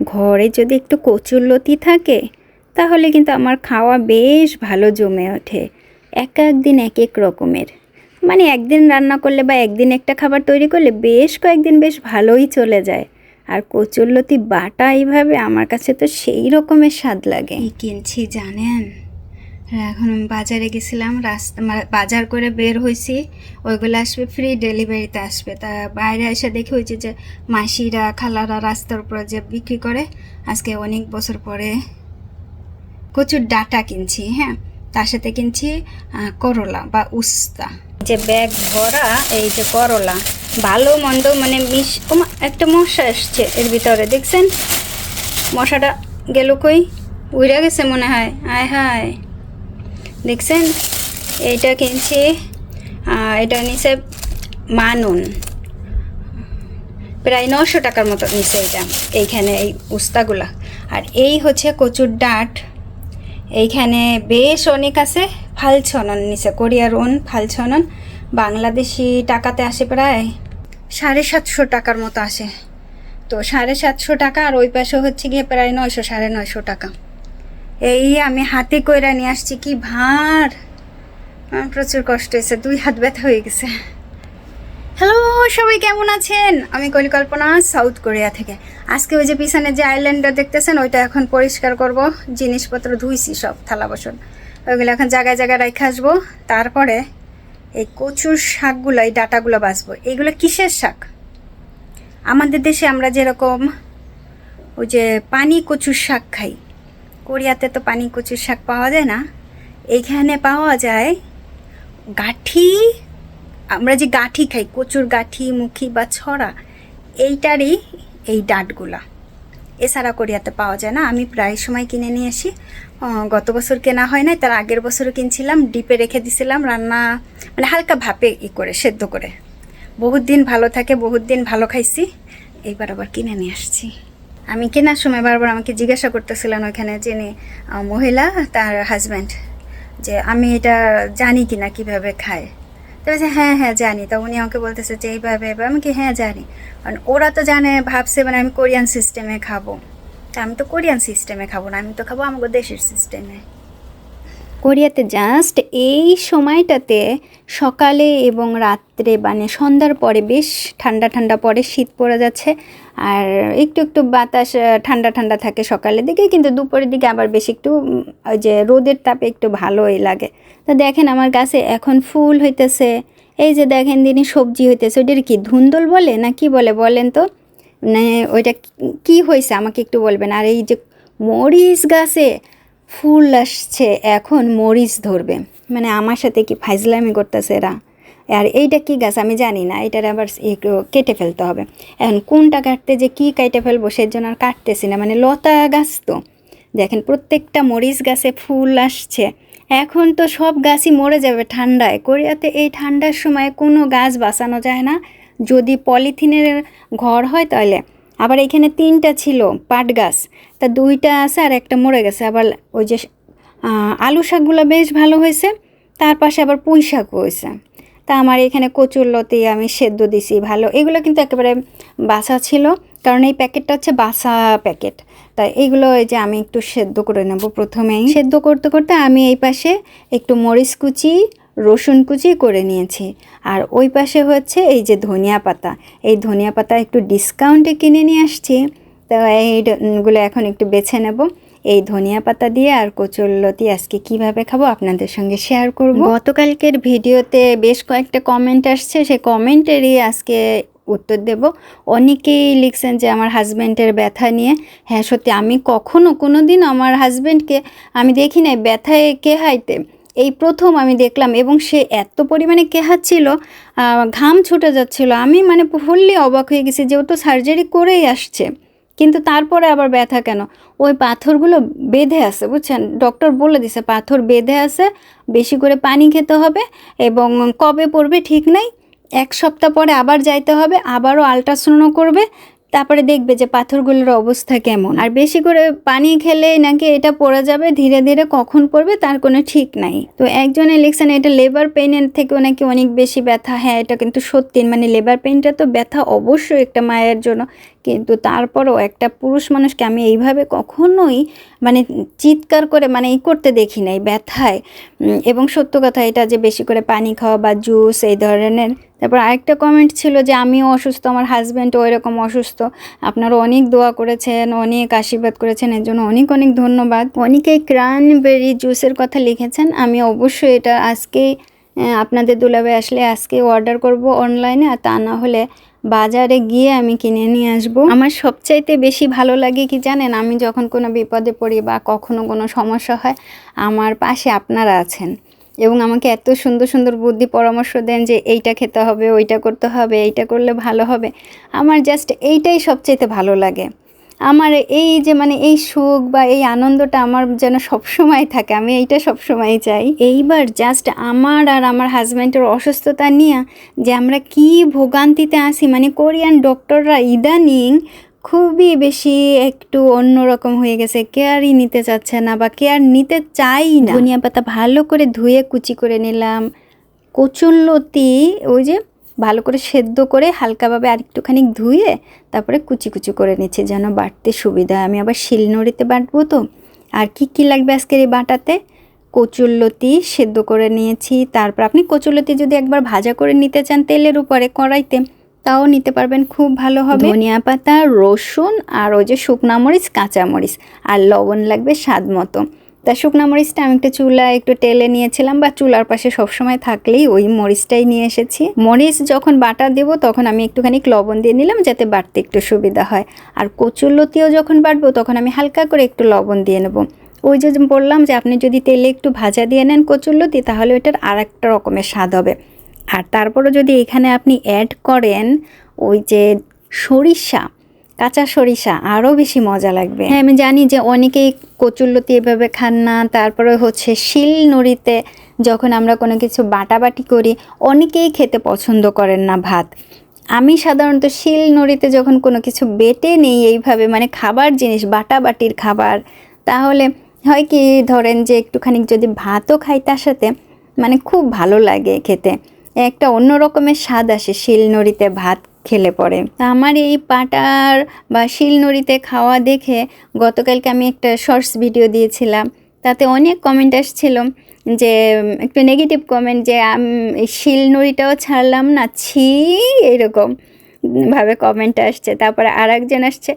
ঘরে যদি একটু কচুরলতি থাকে, তাহলে কিন্তু আমার খাওয়া বেশ ভালো জমে ওঠে, এক এক দিন এক এক রকমের। মানে একদিন রান্না করলে বা একদিন একটা খাবার তৈরি করলে বেশ কয়েকদিন বেশ ভালোই চলে যায়। আর কচুরলতি বাটা এইভাবে আমার কাছে তো সেই রকমের স্বাদ লাগে। কিনছি, জানেন? এখন বাজারে গেছিলাম রাস্তা বাজার করে বের হয়েছি ওইগুলো আসবে ফ্রি ডেলিভারিতে আসবে। তা বাইরে এসে দেখে হয়েছে যে মাসিরা খালারা রাস্তার উপর যে বিক্রি করে আজকে অনেক বছর পরে কচুর ডাটা কিনছি হ্যাঁ? তার সাথে কিনছি করলা বা উস্তা। যে ব্যাগ ভরা এই যে করলা ভালো মন্দ মানে ওমা, একটা মশা এসছে এর ভিতরে দেখছেন? মশাটা গেল কই? উড়ে গেছে মনে হয় আয় হায়। দেখছেন? এইটা কিনছি এটা নিচে মানুন। প্রায় নশো টাকার মতো নিচে এটা, এইখানে এই উস্তাগুলা। আর এই হচ্ছে কচুর ডাঁট। এইখানে বেশ অনেক আছে ফালছনন নিচে কোরিয়ার ওন ফালছনন বাংলাদেশি টাকাতে আসে প্রায় সাড়ে সাতশো টাকার মতো আসে। তো সাড়ে সাতশো টাকা আর ওই পাশে হচ্ছে গিয়ে প্রায় নয়শো, সাড়ে নয়শো টাকা। এই আমি হাতে কইরা নিয়ে আসছি, কি ভার? আমার প্রচুর কষ্ট হয়েছে, দুই হাত ব্যথা হয়ে গেছে। হ্যালো সবাই কেমন আছেন? আমি কলিকল্পনা সাউথ কোরিয়া থেকে। আজকে ওই যে পিছনে যে আইল্যান্ডটা দেখতেছেন, ওইটা এখন পরিষ্কার করব, জিনিসপত্র ধুইছি সব, থালা বাসন। ওইগুলো এখন জায়গায় জায়গায় রেখে আসব, তারপরে এই কচুর শাকগুলো, এই ডাটাগুলো বাছবো এইগুলো কিসের শাক? আমাদের দেশে আমরা যেরকম ওই যে পানি কচুর শাক খাই কোরিয়াতে তো পানি কচুর শাক পাওয়া যায় না। এইখানে পাওয়া যায় গাঠি। আমরা যে গাঠি খাই, কচুর গাঠি, মুখি বা ছড়া, এইটারই এই ডাটগুলা। এছাড়া কোরিয়াতে পাওয়া যায় না। আমি প্রায় সময় কিনে নিয়ে আসি। গত বছর কেনা হয় নাই, তার আগের বছরও কিনছিলাম, ডিপে রেখে দিছিলাম, রান্না মানে হালকা ভাপে ই করে, সেদ্ধ করে। বহুত দিন ভালো থাকে, বহুত দিন ভালো খাইছি। এইবার আবার কিনে নিয়ে আসছি। আমি কেনার সময় বারবার আমাকে জিজ্ঞাসা করতেছিলেন ওইখানে যিনি মহিলা, তার হাজব্যান্ড যে আমি এটা জানি কি না কীভাবে খায়। তো বলছে হ্যাঁ হ্যাঁ জানি। তো উনি আমাকে বলতেছে যে, এইভাবে এবার আমি কি হ্যাঁ জানি। কারণ ওরা তো জানে, ভাবছে মানে আমি কোরিয়ান সিস্টেমে খাব। তা আমি তো কোরিয়ান সিস্টেমে খাব না, আমি তো খাব আমাকে দেশের সিস্টেমে কোরিয়াতে জাস্ট এই সময়টাতে সকালে এবং রাত্রে মানে সন্ধ্যার পরে বেশ ঠান্ডা ঠান্ডা পরে শীত পড়ে যাচ্ছে। আর একটু একটু বাতাস ঠান্ডা ঠান্ডা থাকে সকালের দিকে, কিন্তু দুপুরের দিকে আবার বেশি একটু ওই যে রোদের তাপে একটু ভালোই লাগে। তো দেখেন আমার গাছে এখন ফুল হইতেছে, এই যে দেখেন দিনই সবজি হইতেছে, ওইটার কি ধুন্দল বলে না কি বলে বলেন তো? মানে ওইটা কি হয়েছে আমাকে একটু বলবেন? আর এই যে মরিচ গাছে ফুল আসছে, এখন মরিচ ধরবে। মানে আমার সাথে কি ফাইজলামি করতেছে এরা? আর এইটা কি গাছ? আমি জানি না, এটার আবার কেটে ফেলতে হবে। এখন কোনটা কাটতে, যে কি কেটে ফেলব সেই জন্য আর কাটতেছি না। মানে লতা গাছ তো। দেখেন প্রত্যেকটা মরিচ গাছে ফুল আসছে। এখন তো সব গাছই মরে যাবে ঠান্ডায়। কোরিয়াতে এই ঠান্ডার সময় কোনো গাছ বাঁচানো যায় না। যদি পলিথিনের ঘর হয় তাহলে। আবার এখানে তিনটা ছিল, পাট গাছ। তা দুইটা আছে আর একটা মরে গেছে। আবার ওই যে আলু শাকগুলো বেশ ভালো হয়েছে। তার পাশে আবার পুঁই শাকও হয়েছে। তা আমার এখানে কচুর লতি আমি সেদ্ধ দিছি, ভালো। এগুলো কিন্তু একেবারে বাসা ছিল, কারণ এই প্যাকেটটা হচ্ছে বাসা প্যাকেট। তাই এইগুলো এই যে আমি একটু সেদ্ধ করে নেব প্রথমেই। সেদ্ধ করতে করতে আমি এই পাশে একটু মরিচ কুচি রসুন কুচি করে নিয়েছি। আর ওই পাশে হচ্ছে এই যে ধনিয়া পাতা। এই ধনিয়া পাতা একটু ডিসকাউন্টে কিনে নিয়ে আসছি। তো এইগুলো এখন একটু বেছে নেব। এই ধনিয়া পাতা দিয়ে আর কচুরলতি আজকে কীভাবে খাব আপনাদের সঙ্গে শেয়ার করব। গতকালকের ভিডিওতে বেশ কয়েকটা কমেন্ট আসছে। সেই কমেন্টেরই আজকে উত্তর দেব। অনেকেই লিখছেন যে আমার হাজব্যান্ডের ব্যথা নিয়ে। হ্যাঁ সত্যি আমি কখনো কোনো দিন আমার হাজব্যান্ডকে আমি দেখি নাই। ব্যথায় কেহাইতে এই প্রথম আমি দেখলাম এবং সে এত পরিমাণে কেহাচ্ছিল ঘাম ছুটে যাচ্ছিল। আমি মানে ফুললি অবাক হয়ে গেছি যেহেতু সার্জারি করেই আসছে। কিন্তু তারপরে আবার ব্যথা কেন? ওই পাথরগুলো বেঁধে আছে, বুঝছেন? ডক্টর বলে দিছে, পাথর বেঁধে আছে, বেশি করে পানি খেতে হবে এবং কবে পড়বে ঠিক নাই। এক সপ্তাহ পরে আবার যাইতে হবে, আবারও আলট্রাসাউন্ডও করবে তারপরে দেখবে যে পাথরগুলোর অবস্থা কেমন। আর বেশি করে পানি খেলে নাকি এটা পড়ে যাবে, ধীরে ধীরে কখন পড়বে তার কোনো ঠিক নাই। তো একজনে লিখছেন এটা লেবার পেইনের থেকেও নাকি অনেক বেশি ব্যথা। হ্যাঁ এটা কিন্তু সত্যি মানে লেবার পেইনটা তো ব্যথা অবশ্যই একটা মায়ের জন্য। কিন্তু তারপরও একটা পুরুষ মানুষকে আমি এইভাবে কখনোই মানে চিৎকার করে মানে ই করতে দেখি নাই, ব্যথায়। এবং সত্য কথা এটা যে বেশি করে পানি খাওয়া বা জুস এই ধরনের। তারপর আরেকটা কমেন্ট ছিল যে আমিও অসুস্থ, আমার হাজব্যান্ডও এরকম অসুস্থ। আপনারা অনেক দোয়া করেছেন, অনেক আশীর্বাদ করেছেন, এর জন্য অনেক অনেক ধন্যবাদ। অনেকেই ক্রানবেরি জুসের কথা লিখেছেন, আমি অবশ্যই এটা আজকেই আপনাদের দুলাবে আসলে আজকে অর্ডার করব অনলাইনে আর তা না হলে বাজারে গিয়ে আমি কিনে নিয়ে আসব। আমার সবচাইতে বেশি ভালো লাগে কি জানেন? আমি যখন কোনো বিপদে পড়ি বা কখনো কোনো সমস্যা হয়, আমার পাশে আপনারা আছেন। এবং আমাকে এত সুন্দর সুন্দর বুদ্ধি পরামর্শ দেন যে এইটা খেতে হবে, ওইটা করতে হবে, এইটা করলে ভালো হবে। আমার জাস্ট এইটাই সবচাইতে ভালো লাগে। আমার এই যে মানে এই সুখ বা এই আনন্দটা আমার যেন সবসময় থাকে, আমি এইটা সবসময় চাই। এইবার জাস্ট আমার আর আমার হাজব্যান্ডের অসুস্থতা নিয়ে যে আমরা কি ভোগান্তিতে আসি মানে কোরিয়ান ডক্টররা ইদানিং খুবই বেশি একটু অন্যরকম হয়ে গেছে কেয়ারই নিতে চাচ্ছে না বা কেয়ার নিতে চাই না। ধনিয়া পাতা ভালো করে ধুয়ে কুচি করে নিলাম, কচুরলতি, ওই যে ভালো করে সেদ্ধ করে হালকাভাবে আর একটুখানি ধুয়ে তারপরে কুচি কুচি করে নিচ্ছি যেন বাটতে সুবিধা আমি আবার শিলনোড়িতে বাটবো তো। আর কি কি লাগবে আজকের এই বাটাতে? কচুরলতি সেদ্ধ করে নিয়েছি। তারপর আপনি কচুরলতি যদি একবার ভাজা করে নিতে চান তেলের উপরে, কড়াইতে, তাও নিতে পারবেন, খুব ভালো হবে। ধনিয়া পাতা, রসুন, আর ওই যে শুকনা মরিচ, কাঁচা মরিচ, আর লবণ লাগবে স্বাদ মতো। তা শুকনা মরিচটা আমি একটা চুলা একটু টেলে নিয়েছিলাম বা চুলার পাশে সবসময় থাকলেই ওই মরিচটাই নিয়ে এসেছি। মরিচ যখন বাটা দেব তখন আমি একটুখানি লবণ দিয়ে নিলাম যাতে বাটতে একটু সুবিধা হয়। আর কচুরলতিও যখন বাটবো তখন আমি হালকা করে একটু লবণ দিয়ে নেব। ওই যে বললাম যে আপনি যদি তেলে একটু ভাজা দিয়ে নেন কচুরলতি তাহলে ওইটার আর একটা রকমের স্বাদ হবে। আর তারপরে যদি এখানে আপনি অ্যাড করেন ওই যে সরিষা কাঁচা সরিষা, আরও বেশি মজা লাগবে। হ্যাঁ আমি জানি যে অনেকেই কচুরলতি এভাবে খান না। তারপরে হচ্ছে শিল নড়িতে যখন আমরা কোনো কিছু বাটাবাটি করি, অনেকেই খেতে পছন্দ করেন না ভাত। আমি সাধারণত শিল নড়িতে যখন কোনো কিছু বেটে নেই এইভাবে মানে খাবার জিনিস, বাটাবাটির খাবার, তাহলে হয় কি, ধরেন যে একটুখানি যদি ভাতও খাই তার সাথে মানে খুব ভালো লাগে খেতে। একটা অন্য রকমের স্বাদ আসে শিলনোড়িতে ভাত খেলে পড়ে। আমার এই পাটার বা শিলনোড়িতে খাওয়া দেখে গতকালকে আমি একটা শর্টস ভিডিও দিয়েছিলাম। তাতে অনেক কমেন্ট আসছিল যে একটু নেগেটিভ কমেন্ট যে এই ছাড়লাম না, ছি, এরকম ভাবে কমেন্ট আসছে। তারপরে আর একজন আসছে,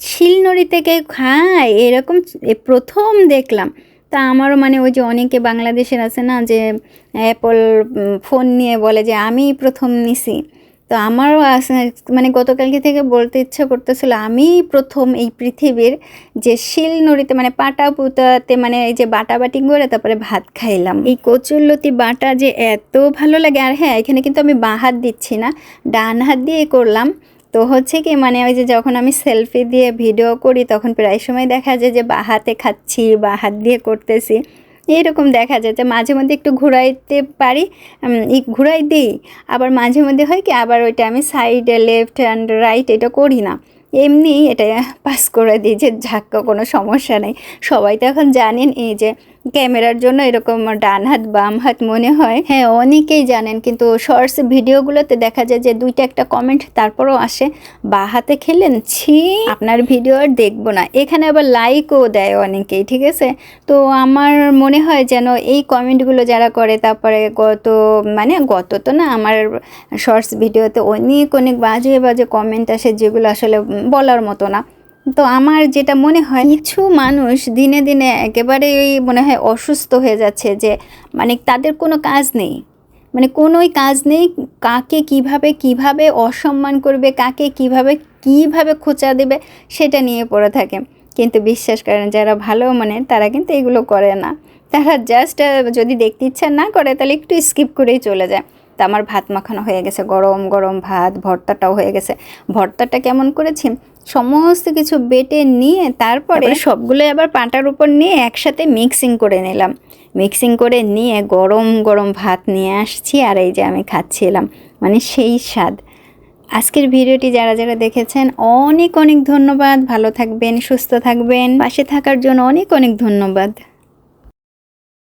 শিলনোড়ি থেকে খায় এরকম প্রথম দেখলাম। তা আমারও মানে ওই যে অনেকে বাংলাদেশের আছে না যে, অ্যাপল ফোন নিয়ে বলে যে আমি প্রথম নিছি। তো আমারও মানে গতকালকে থেকে বলতে ইচ্ছা করতেছিল আমি প্রথম এই পৃথিবীর যে শিল নড়িতে মানে পাটা পুতাতে মানে এই যে বাটা বাটি করে তারপরে ভাত খাইলাম। এই কচুরলতি বাটা যে এত ভালো লাগে, আর হ্যাঁ এখানে কিন্তু আমি বাঁ হাত দিচ্ছি না, ডান হাত দিয়ে করলাম। তো হচ্ছে কি মানে ওই যে যখন আমি সেলফি দিয়ে ভিডিও করি, তখন প্রায় সময় দেখা যায় যে বা হাতে খাচ্ছি, বা হাত দিয়ে করতেছি। এরকম দেখা যায় যে মাঝে মধ্যে একটু ঘুরাইতে পারি ঘুরাই দিই। আবার মাঝে মধ্যে হয় কি, আবার ওইটা আমি সাইড লেফট অ্যান্ড রাইট এটা করি না। এমনি এটা পাস করে দিই যে ঝাক্কা কোনো সমস্যা নেই। সবাই তো এখন জানেন, এই যে ক্যামেরার জন্য এরকম ডান হাত, বাম হাত মনে হয়। হ্যাঁ অনেকেই জানেন, কিন্তু শর্টস ভিডিওগুলোতে দেখা যায় যে দুইটা একটা কমেন্ট তারপরও আসে, বা হাতে খেলেন? ছি, আপনার ভিডিও আর দেখব না। এখানে আবার লাইকও দেয় অনেকেই, ঠিক আছে? তো আমার মনে হয় যেন এই কমেন্টগুলো যারা করে, তারপরে গত মানে গত তো না, আমার শর্টস ভিডিওতে অনেক অনেক বাজে বাজে কমেন্ট আসে, যেগুলো আসলে বলার মতো না। তো আমার যেটা মনে হয়, কিছু মানুষ দিনে দিনে একেবারেই মনে হয় অসুস্থ হয়ে যাচ্ছে যে মানে তাদের কোনো কাজ নেই। মানে কোনোই কাজ নেই, কাকে কীভাবে কীভাবে অসম্মান করবে, কাকে কীভাবে কীভাবে খোঁচা দেবে সেটা নিয়ে পড়ে থাকে। কিন্তু বিশ্বাস করেন, যারা ভালো মানে তারা কিন্তু এগুলো করে না। তারা জাস্ট যদি দেখতে ইচ্ছা না করে তাহলে একটু স্কিপ করেই চলে যায়। তা আমার ভাত মাখানো হয়ে গেছে, গরম গরম ভাত, ভর্তাটাও হয়ে গেছে। ভর্তাটা কেমন করেছি? সমস্ত কিছু বেটে নিয়ে তারপরে সবগুলো আবার পাটার উপর নিয়ে একসাথে মিক্সিং করে নিলাম। মিক্সিং করে নিয়ে গরম গরম ভাত নিয়ে আসছি আর এই যে আমি খাচ্ছিলাম। মানে সেই স্বাদ। আজকের ভিডিওটি যারা যারা দেখেছেন, অনেক অনেক ধন্যবাদ। ভালো থাকবেন, সুস্থ থাকবেন। পাশে থাকার জন্য অনেক অনেক ধন্যবাদ।